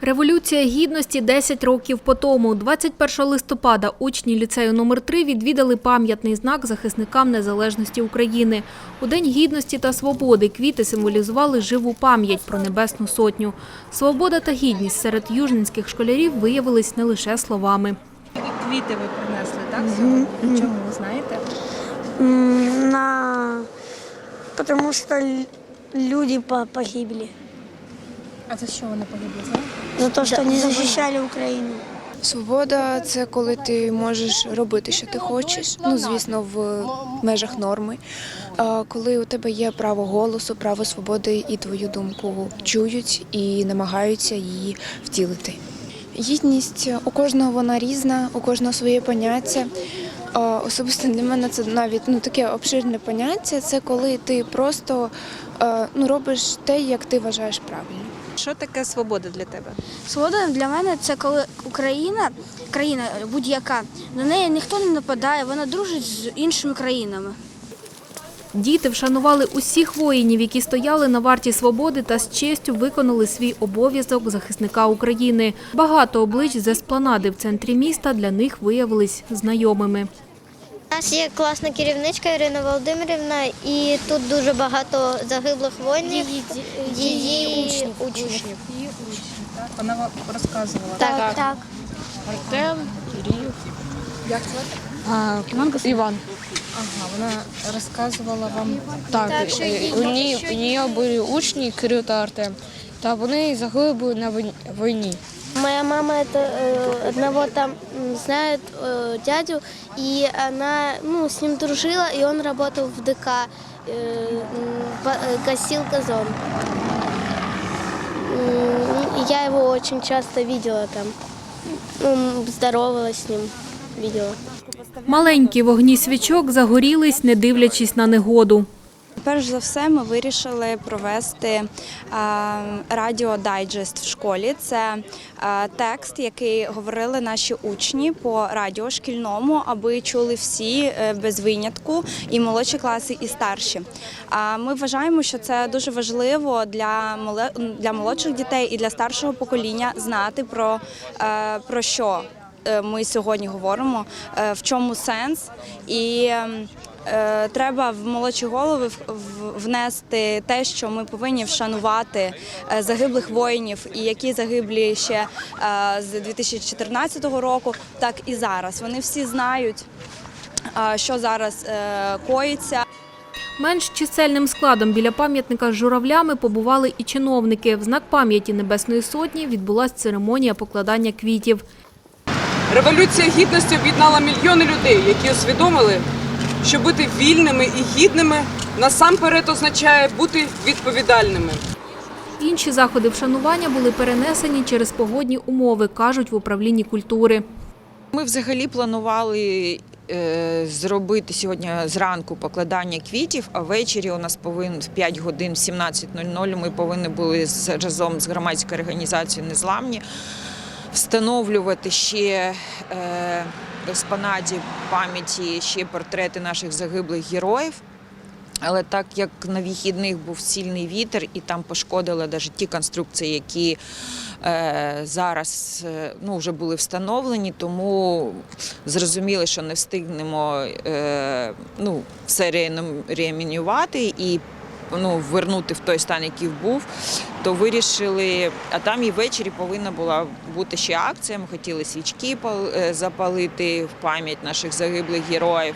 Революція гідності 10 років по тому. 21 листопада учні ліцею номер 3 відвідали пам'ятний знак захисникам незалежності України. У День гідності та свободи квіти символізували живу пам'ять про Небесну Сотню. Свобода та гідність серед южненських школярів виявились не лише словами. Квіти ви принесли, так? Сьогодні? Чому ви знаєте? На... Потому что л- люди погибли А за що вони погибли? Знаєте? За то, что они защищали Украину. Свобода це коли ти можеш робити, що ти хочеш. Ну звісно, в межах норми. А Коли у тебе є право голосу, право свободи, і твою думку чують і намагаються її втілити. Гідність у кожного вона різна, у кожного своє поняття. Особисто для мене це навіть ну таке обширне поняття. Це коли ти просто е, ну робиш те, як ти вважаєш правильно. Що таке свобода для тебе? Свобода для мене це коли Україна, країна будь-яка, на неї ніхто не нападає, вона дружить з іншими країнами. Діти вшанували усіх воїнів, які стояли на варті свободи та з честю виконали свій обов'язок захисника України. Багато облич з еспланади в центрі міста для них виявились знайомими. У нас є класна керівничка Ірина Володимирівна, і тут дуже багато загиблих воїнів. Її, учнів. Її учні, так? Вона розказувала. Так, так. Артем, Ірів. Як звати? Іван. Ага, вона розказувала вам. Так, Так, що е, у неї, у були учні Кирил та Артем, та вони загинули на війні. Моя мама это, э, одного там м, знает э, дядю, и она ну, с ним дружила, и он работал в ДК, э, м, по- э, гасил газон. М, и Я его очень часто видела там. Ну, м, здоровалась с ним, видела. Маленькі вогні свічок загорілись, не дивлячись на негоду. Перш за все, ми вирішили провести а, радіодайджест в школі. Це текст, який говорили наші учні по радіо шкільному, аби чули всі е, без винятку, і молодші класи, і старші. Ми вважаємо, що це дуже важливо для для молодших дітей і для старшого покоління знати про, е, про що е, ми сьогодні говоримо, е, в чому сенс і. ем, Е, Треба в молодші голови внести те, що ми повинні вшанувати е, загиблих воїнів, і які загиблі ще е, з 2014 року, так і зараз. Вони всі знають, е, що зараз е, коїться. Менш чисельним складом біля пам'ятника з журавлями побували і чиновники. В знак пам'яті Небесної Сотні відбулася церемонія покладання квітів. Революція гідності об'єднала мільйони людей, які усвідомили, що бути вільними і гідними насамперед означає бути відповідальними. Інші заходи вшанування були перенесені через погодні умови, кажуть в управлінні культури. Ми взагалі планували е, зробити сьогодні зранку покладання квітів, а ввечері у нас повинен в 5 годин, в 17.00 ми повинні були з, разом з громадською організацією Незламні встановлювати ще е, в еспанаді пам'яті ще портрети наших загиблих героїв. Але так як на вихідних був сильний вітер і там пошкодили навіть ті конструкції, які е, зараз е, ну, вже були встановлені, тому зрозуміли, що не встигнемо е, ну, все реанімувати і ну, вернути в той стан, який був, то вирішили, а там і ввечері повинна була бути ще акція. Ми хотіли свічки е, запалити в пам'ять наших загиблих героїв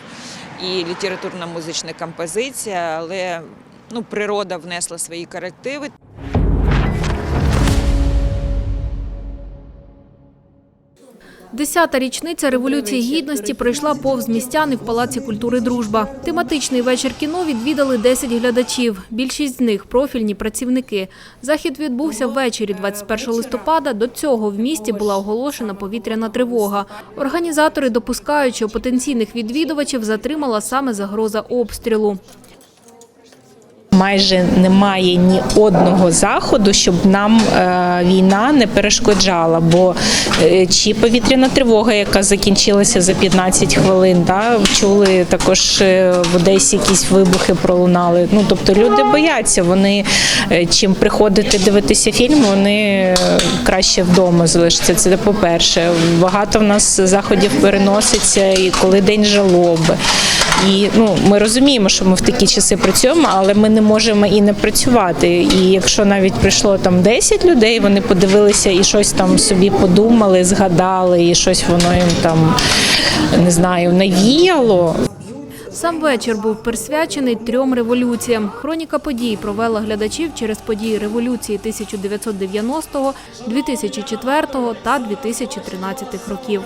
і літературна музична композиція, але ну, природа внесла свої корективи. Десята річниця Революції Гідності пройшла повз містян і в Палаці культури Дружба. Тематичний вечір кіно відвідали 10 глядачів. Більшість з них профільні працівники. Захід відбувся ввечері 21 листопада. До цього в місті була оголошена повітряна тривога. Організатори допускають, що потенційних відвідувачів затримала саме загроза обстрілу. Майже немає ні одного заходу, щоб нам е, війна не перешкоджала. Бо е, чи повітряна тривога, яка закінчилася за 15 хвилин, да, чули також е, в Одесі якісь вибухи пролунали. Ну тобто люди бояться. Вони чим приходити дивитися фільм, вони краще вдома залишаться. Це по-перше. Багато в нас заходів переноситься, і коли день жалоби. І ну ми розуміємо, що ми в такі часи працюємо, але ми не можемо і не працювати. І якщо навіть прийшло там 10 людей, вони подивилися і щось там собі подумали, згадали, і щось воно їм там не знаю, навіяло. Сам вечір був присвячений трьом революціям. Хроніка подій провела глядачів через події революції 1990, 2004 та 2013 років.